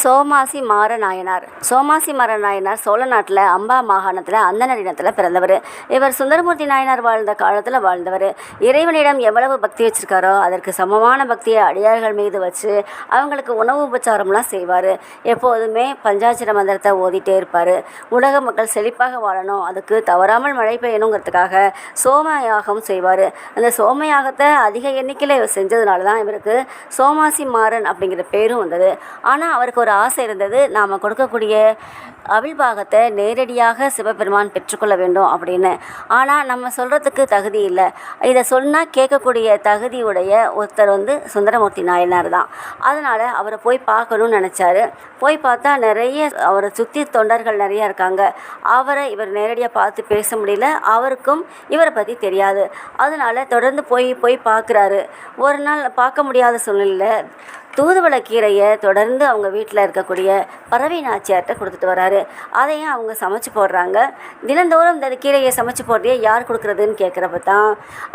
சோமாசி மார நாயனார். சோமாசி மார நாயனார் சோழ நாட்டில் அம்பா மாகாணத்தில் அந்தனரிடத்தில் பிறந்தவர். இவர் சுந்தரமூர்த்தி நாயனார் வாழ்ந்த காலத்தில் வாழ்ந்தவர். இறைவனிடம் எவ்வளவு பக்தி வச்சிருக்காரோ அதற்கு சமமான பக்தியை அடியார்கள் மீது வச்சு அவங்களுக்கு உணவு உபச்சாரம்லாம் செய்வார். எப்போதுமே பஞ்சாட்சர மந்திரத்தை ஓதிட்டே இருப்பார். உலக மக்கள் செழிப்பாக வாழணும். அதுக்கு தவறாமல் மழை பெய்யணுங்கிறதுக்காக சோமயாகம் செய்வார். அந்த சோமயாகத்தை அதிக எண்ணிக்கையில் செஞ்சதுனால தான் இவருக்கு சோமாசி மாறன் அப்படிங்கிற பேரும் வந்தது. ஆனால் அவருக்கு ஒரு ஆசை இருந்தது. நாம் கொடுக்கக்கூடிய அவிழ்பாகத்தை நேரடியாக சிவபெருமான் பெற்றுக்கொள்ள வேண்டும் அப்படின்னு. ஆனால் நம்ம சொல்கிறதுக்கு தகுதி இல்லை. இதை சொன்னால் கேட்கக்கூடிய தகுதியுடைய ஒருத்தர் வந்து சுந்தரமூர்த்தி நாயனார் தான். அதனால் அவரை போய் பார்க்கணும்னு நினச்சாரு. போய் பார்த்தா நிறைய அவரை சுற்றி தொண்டர்கள் நிறைய இருக்காங்க. அவரை இவர் நேரடியாக பார்த்து பேச முடியல. அவருக்கும் இவரை பற்றி தெரியாது. அதனால் தொடர்ந்து போய் போய் பார்க்குறாரு. ஒரு நாள் பார்க்க முடியாத சூழ்நிலையில் தூதுவளை கீரையை தொடர்ந்து அவங்க வீட்டில் இருக்கக்கூடிய பறவை நாச்சியார்கிட்ட கொடுத்துட்டு வராரு. அதையும் அவங்க சமைச்சு போடுறாங்க. தினந்தோறும் இந்த கீரையை சமைச்சு போடுறியே யார் கொடுக்குறதுன்னு கேட்குறப்ப தான்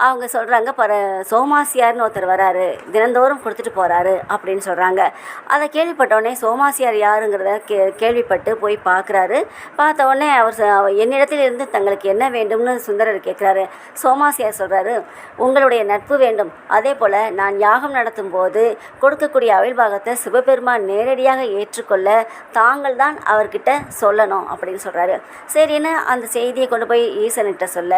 அவங்க சொல்கிறாங்க பர சோமாசியார்னு ஒருத்தர் வராரு. தினந்தோறும் கொடுத்துட்டு போகிறாரு அப்படின்னு சொல்கிறாங்க அதை கேள்விப்பட்டோடனே சோமாசியார் யாருங்கிறத கே கேள்விப்பட்டு போய் பார்க்குறாரு. பார்த்த உடனே அவர் என்னிடத்திலிருந்து தங்களுக்கு என்ன வேண்டும்னு சுந்தரர் கேட்குறாரு. சோமாசியார் சொல்கிறாரு உங்களுடைய நட்பு வேண்டும். அதே போல் நான் யாகம் நடத்தும் போது கொடுக்கக்கூடிய அவிழ்பாகத்தை சிவபெருமான் நேரடியாக ஏற்றுக்கொள்ள தாங்கள் தான் அவர்கிட்ட சொல்லணும் அப்படின்னு சொல்கிறாரு சரின்னு அந்த செய்தியை கொண்டு போய் ஈசன்கிட்ட சொல்ல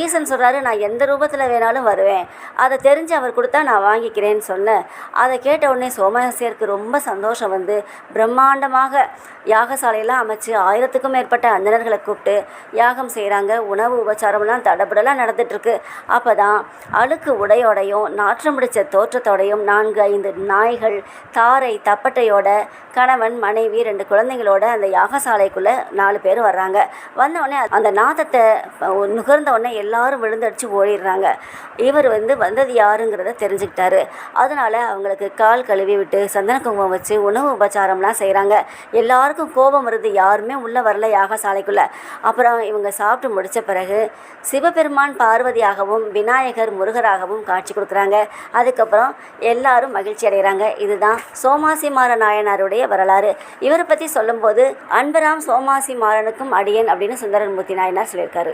ஈசன் சொல்கிறாரு நான் எந்த ரூபத்தில் வேணாலும் வருவேன். அதை தெரிஞ்சு அவர் கொடுத்தா நான் வாங்கிக்கிறேன்னு சொன்ன. அதை கேட்ட உடனே சோமசேருக்கு ரொம்ப சந்தோஷம் வந்து பிரம்மாண்டமாக யாகசாலையெல்லாம் அமைச்சு ஆயிரத்துக்கும் மேற்பட்ட அந்தனர்களை கூப்பிட்டு யாகம் செய்கிறாங்க உணவு உபச்சாரம்லாம் தடபுடலாக நடந்துட்டுருக்கு. அப்போ தான் அழுக்கு உடையோடையும் நாற்றம் பிடிச்ச தோற்றத்தோடையும் நான்கு ஐந்து நாய்கள் தாரை தப்பட்டையோட கணவன் மனைவி ரெண்டு குழந்தைங்களோட அந்த யாகசாலைக்குள்ளே நாலு பேர் வர்றாங்க. வந்தவுடனே அந்த நாதத்தை நுகர்ந்த உடனே எல்லாரும் விழுந்தடிச்சு ஓடிடுறாங்க. இவர் வந்து வந்தது யாருங்கிறத தெரிஞ்சுக்கிட்டாரு. அதனால அவங்களுக்கு கால் கழுவி விட்டு சந்தன குங்குமம் வச்சு உணவு உபச்சாரம்லாம் செய்கிறாங்க எல்லாருக்கும் கோபம் வருது யாருமே உள்ளே வரல யாகசாலைக்குள்ளே. அப்புறம் இவங்க சாப்பிட்டு முடித்த பிறகு சிவபெருமான் பார்வதியாகவும் விநாயகர் முருகராகவும் காட்சி கொடுக்குறாங்க. அதுக்கப்புறம் எல்லாரும் மகிழ்ச்சி அடைகிறாங்க. இதுதான் சோமாசி மாற நாயனாருடைய வரலாறு. இவரை பற்றி சொல்லும்போது அன்பராம் சோமாசி மாறனுக்கும் அடியன் அப்படின்னு சுந்தரமூர்த்தி நாயனார் சொல்லியிருக்காரு.